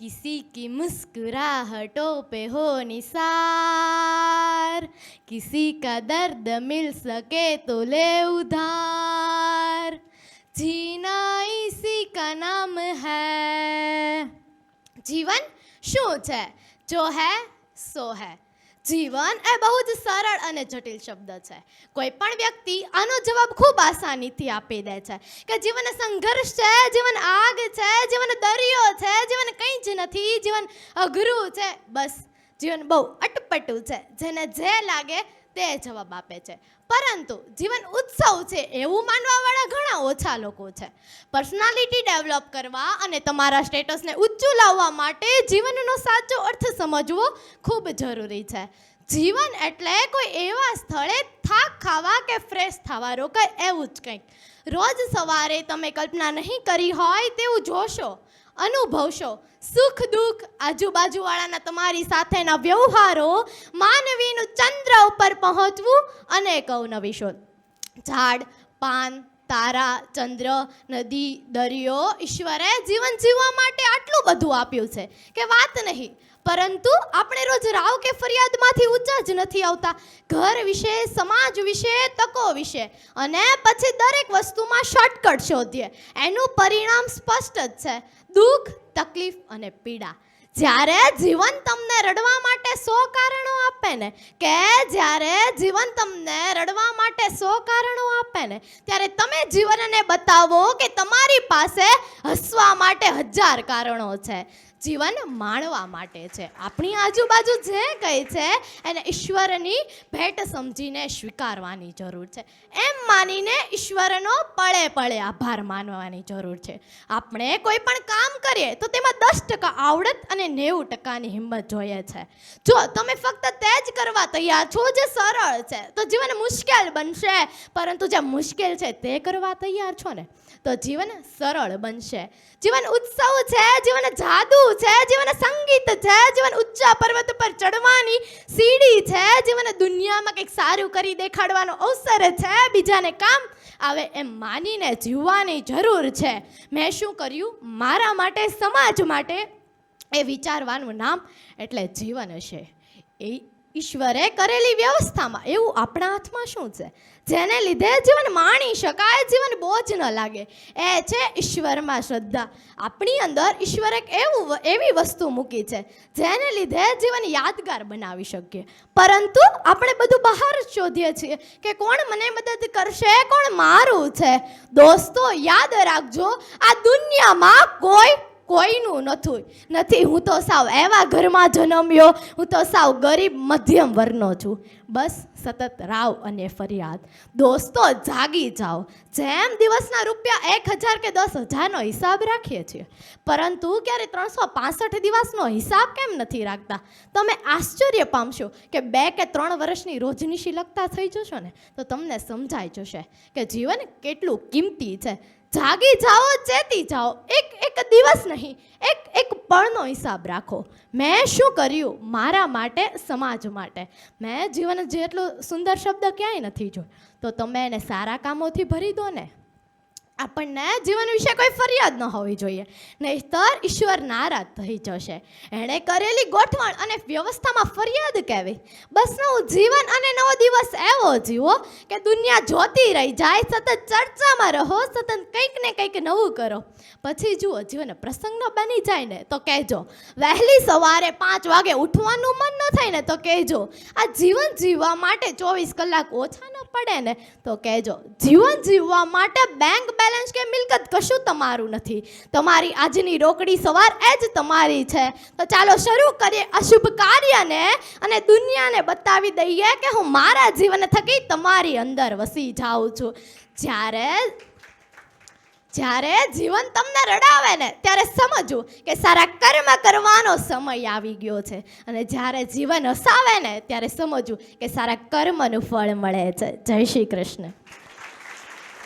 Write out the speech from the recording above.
किसी की मुस्कुराहटों पे हो निसार, किसी का दर्द मिल सके तो ले उधार। जीना इसी का नाम है। जीवन सोच है, जो है, सो है। જીવન એ બહુ જ સરળ અને જટિલ શબ્દ છે. કોઈ પણ વ્યક્તિ આનો જવાબ ખૂબ આસાનીથી આપી દે છે કે જીવન સંઘર્ષ છે, જીવન આગ છે, જીવન દરિયો છે, જીવન કંઈ જ નથી, જીવન અઘરું છે. બસ, જીવન બહુ અટપટું છે. જેને જે લાગે તે જવાબ આપે છે. પરંતુ જીવન ઉત્સવ છે એવું માનવાવાળા ઘણા ઓછા લોકો છે. પર્સનાલિટી ડેવલપ કરવા અને તમારા સ્ટેટસને ઊંચું લાવવા માટે જીવનનો સાચો અર્થ સમજવો ખૂબ જરૂરી છે. જીવન એટલે કોઈ એવા સ્થળે થાક ખાવા કે ફ્રેશ થવા. રોકાય એવું જ કંઈક. રોજ સવારે તમે કલ્પના નહીં કરી હોય તેવું જોશો, અનુભવશો. સુખ દુઃખ આજુબાજુવાળાના તમારી સાથેના વ્યવહારો માનવીનું ચંદ્ર ઉપર પહોંચવું અને અવનવી શોધ. ઝાડ, પાન તારા, ચંદ્ર, નદી, દરિયો ઈશ્વરે જીવન જીવવા માટે આટલું બધું આપ્યું છે કે વાત નહીં. પરંતુ આપણે રોજ રાવ કે ફરિયાદમાંથી ઊંચા જ નથી આવતા. ઘર વિશે, સમાજ વિશે, તકો વિશે. અને પછી દરેક વસ્તુમાં શોર્ટકટ શોધીએ. એનું પરિણામ સ્પષ્ટ જ છે. દુઃખ, તકલીફ અને પીડા. જ્યારે જીવન તમને રડવા માટે સો કારણો આપે ને, કે જ્યારે જીવન તમને રડવા માટે સો કારણો આપે ને, ત્યારે તમે જીવનને બતાવો કે તમારી પાસે હસવા માટે હજાર કારણો છે. જીવન માણવા માટે છે. આપણી આજુબાજુ જે કંઈ છે, એને ઈશ્વરની ભેટ સમજીને સ્વીકારવાની જરૂર છે. એમ માનીને ઈશ્વરનો પળે પળે આભાર માનવાની જરૂર છે. આપણે કોઈ પણ કામ કરીએ તો તેમાં દસ ટકા આવડત અને નેવું ટકાની હિંમત જોઈએ છે. જો તમે ફક્ત તે જ કરવા તૈયાર છો જે સરળ છે, તો જીવન મુશ્કેલ બનશે. પરંતુ જે મુશ્કેલ છે તે કરવા તૈયાર છો ને, તો જીવન સરળ બનશે. જીવન ઉત્સવ છે, જીવન જાદુ છે, જીવન સંગીત છે, જીવન ઊંચા પર્વત પર ચડવાની સીડી જીવન દુનિયામાં કંઈક સારું કરી દેખાડવાનો અવસર છે, બીજાને કામ આવે એમ માનીને જીવવાની જરૂર છે. મેં શું કર્યું? મારા માટે, સમાજ માટે એ વિચારવાનું નામ એટલે જીવન હશે. એ ઈશ્વરે કરેલી વ્યવસ્થામાં, એવું આપણા હાથમાં શું છે? જેને લીધે જીવન માણી શકાય, જીવન બોજ ન લાગે. એ છે ઈશ્વરમાં શ્રદ્ધા. આપણી અંદર ઈશ્વર એક એવું એવી વસ્તુ મૂકી છે, જેને લીધે જીવન યાદગાર બનાવી શકીએ. પરંતુ આપણે બધું બહાર જ શોધીએ છીએ કે કોણ મને મદદ કરશે, કોણ મારું છે. દોસ્તો, યાદ રાખજો, આ દુનિયામાં કોઈ કોઈનું નથી નથી, હું તો સાવ એવા ઘરમાં જન્મ્યો, હું તો સાવ ગરીબ મધ્યમ વર્ગનો છું. બસ સતત રાવ અને ફરિયાદ. દોસ્તો, જાગી જાઓ. જેમ દિવસના રૂપિયા એક હજાર કે દસ હજારનો હિસાબ રાખીએ છીએ. પરંતુ ક્યારે ત્રણસો પાસઠ દિવસનો હિસાબ કેમ નથી રાખતા? તમે આશ્ચર્ય પામશો કે બે કે ત્રણ વર્ષની રોજનીશી લખતા થઈ જશો ને? તો તમને સમજાઈ જશે કે જીવન કેટલું કિંમતી છે. જાગી જાઓ, ચેતી જાઓ. એક એક દિવસ નહીં, એક એક પળનો હિસાબ રાખો. મેં શું કર્યું? મારા માટે, સમાજ માટે. મેં જીવન જેટલો સુંદર શબ્દ ક્યાંય નથી જોયો. તો તમે એને સારા કામોથી ભરી દો ને. આપણને જીવન વિશે કોઈ ફરિયાદ ન હોવી જોઈએ. નહીતર ઈશ્વર નારાજ થઈ જશે. એણે કરેલી ગોઠવણ અને વ્યવસ્થામાં ફરિયાદ કહેવી બસ નવું જીવન અને નવો દિવસ એવો જીવો કે દુનિયા જોતી રહી જાય, સતત ચર્ચામાં રહો, સતત કંઈક ને કંઈક નવું કરો. પછી જુઓ, જીવન પ્રસંગનો બની જાય ને તો કહેજો, વહેલી સવારે પાંચ વાગે ઉઠવાનું મન ન થાય ને તો કહેજો, આ જીવન જીવવા માટે ચોવીસ કલાક ઓછા ન પડે ને તો કહેજો, જીવન જીવવા માટે બેંક બેલેન્સ કે મિલકત કશું તમારું નથી. તમારી આજની રોકડી સવાર એ જ તમારી છે. તો ચાલો શરૂ કરીએ અશુભ કાર્યને અને દુનિયાને બતાવી દઈએ કે હું મારા જીવન થકી તમારી અંદર વસી જાઉં છું. જ્યારે જ્યારે જીવન તમને રડાવે ને ત્યારે સમજવું કે સારા કર્મ કરવાનો સમય આવી ગયો છે. અને જ્યારે જીવન હસાવે ને ત્યારે સમજવું કે સારા કર્મનું ફળ મળે છે. જય શ્રી કૃષ્ણ.